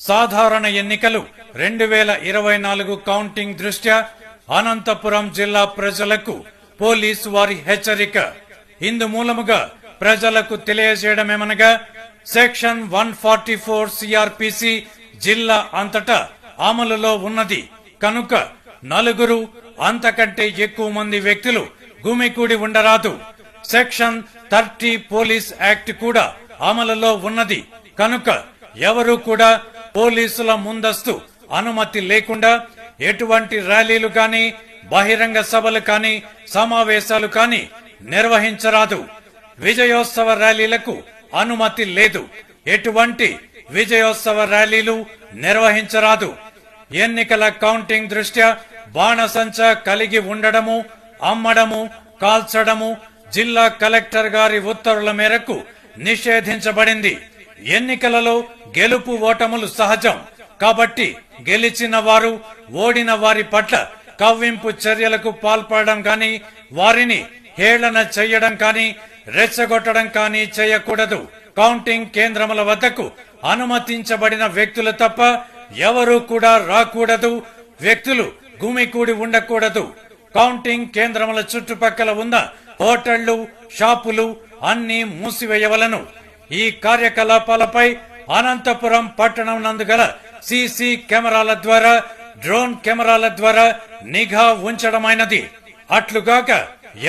సాధారణ ఎన్నికలు రెండు వేల ఇరవై నాలుగు కౌంటింగ్ దృష్ట్యా అనంతపురం జిల్లా ప్రజలకు పోలీసు వారి హెచ్చరిక. ఇందు మూలముగా ప్రజలకు తెలియజేయడమేమనగా section one forty four CrPC జిల్లా అంతటా అమలులో ఉన్నది. కనుక నలుగురు అంతకంటే ఎక్కువ మంది వ్యక్తులు గుమికూడి ఉండరాదు. సెక్షన్ థర్టీ పోలీస్ యాక్ట్ కూడా అమలులో ఉన్నది. కనుక ఎవరు కూడా పోలీసుల ముందస్తు అనుమతి లేకుండా ఎటువంటి ర్యాలీలు కాని బహిరంగ సభలు కాని సమావేశాలు కాని నిర్వహించరాదు. విజయోత్సవ ర్యాలీలకు అనుమతి లేదు. ఎటువంటి విజయోత్సవ ర్యాలీలు నిర్వహించరాదు. ఎన్నికల కౌంటింగ్ దృష్ట్యా బాణసంచ కలిగి ఉండడము అమ్మడము కాల్చడము జిల్లా కలెక్టర్ గారి ఉత్తర్వుల మేరకు నిషేధించబడింది. ఎన్నికలలో గెలుపు ఓటములు సహజం. కాబట్టి గెలిచిన వారు ఓడిన వారి పట్ల కవ్వింపు చర్యలకు పాల్పడడం కాని వారిని హేళన చేయడం కాని రెచ్చగొట్టడం కాని చేయకూడదు. కౌంటింగ్ కేంద్రముల వద్దకు అనుమతించబడిన వ్యక్తులు తప్ప ఎవరూ కూడా రాకూడదు. వ్యక్తులు గుమికూడి ఉండకూడదు. కౌంటింగ్ కేంద్రముల చుట్టుపక్కల ఉన్న హోటళ్ళు షాపులు అన్ని మూసివేయవలను. ఈ కార్యకలాపాలపై అనంతపురం పట్టణం నందుగల సీసీ కెమెరాల ద్వారా డ్రోన్ కెమెరాల ద్వారా నిఘా ఉంచడమైనది. అట్లుగాక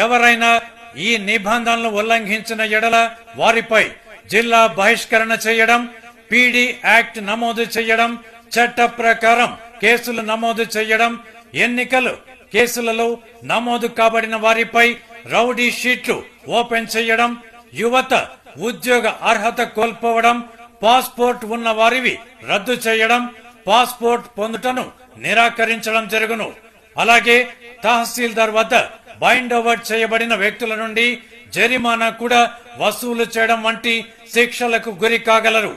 ఎవరైనా ఈ నిబంధనలు ఉల్లంఘించిన ఎడల వారిపై జిల్లా బహిష్కరణ చేయడం పీడీ యాక్ట్ నమోదు చేయడం చట్ట ప్రకారం కేసులు నమోదు చేయడం ఎన్నికలు కేసులలో నమోదు కాబడిన వారిపై రౌడీ షీట్లు ఓపెన్ చేయడం యువత ఉద్యోగ అర్హత కోల్పోవడం పాస్పోర్ట్ ఉన్న వారివి రద్దు చేయడం పాస్పోర్ట్ పొందుటను నిరాకరించడం జరుగును. అలాగే తహసీల్దార్ వద్ద బైండ్ ఓవర్ చేయబడిన వ్యక్తుల నుండి జరిమానా కూడా వసూలు చేయడం వంటి శిక్షలకు గురి కాగలరు.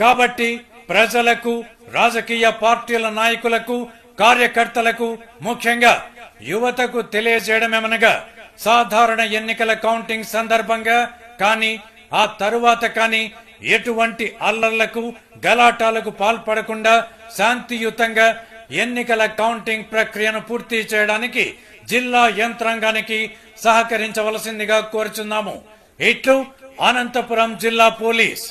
కాబట్టి ప్రజలకు రాజకీయ పార్టీల నాయకులకు కార్యకర్తలకు ముఖ్యంగా యువతకు తెలియజేయడమేమనగా సాధారణ ఎన్నికల కౌంటింగ్ సందర్భంగా కానీ ఆ తరువాత కానీ ఎటువంటి అల్లర్లకు గలాటాలకు పాల్పడకుండా శాంతియుతంగా ఎన్నికల కౌంటింగ్ ప్రక్రియను పూర్తి చేయడానికి జిల్లా యంత్రాంగానికి సహకరించవలసిందిగా కోరుచున్నాము. ఇట్లు అనంతపురం జిల్లా పోలీస్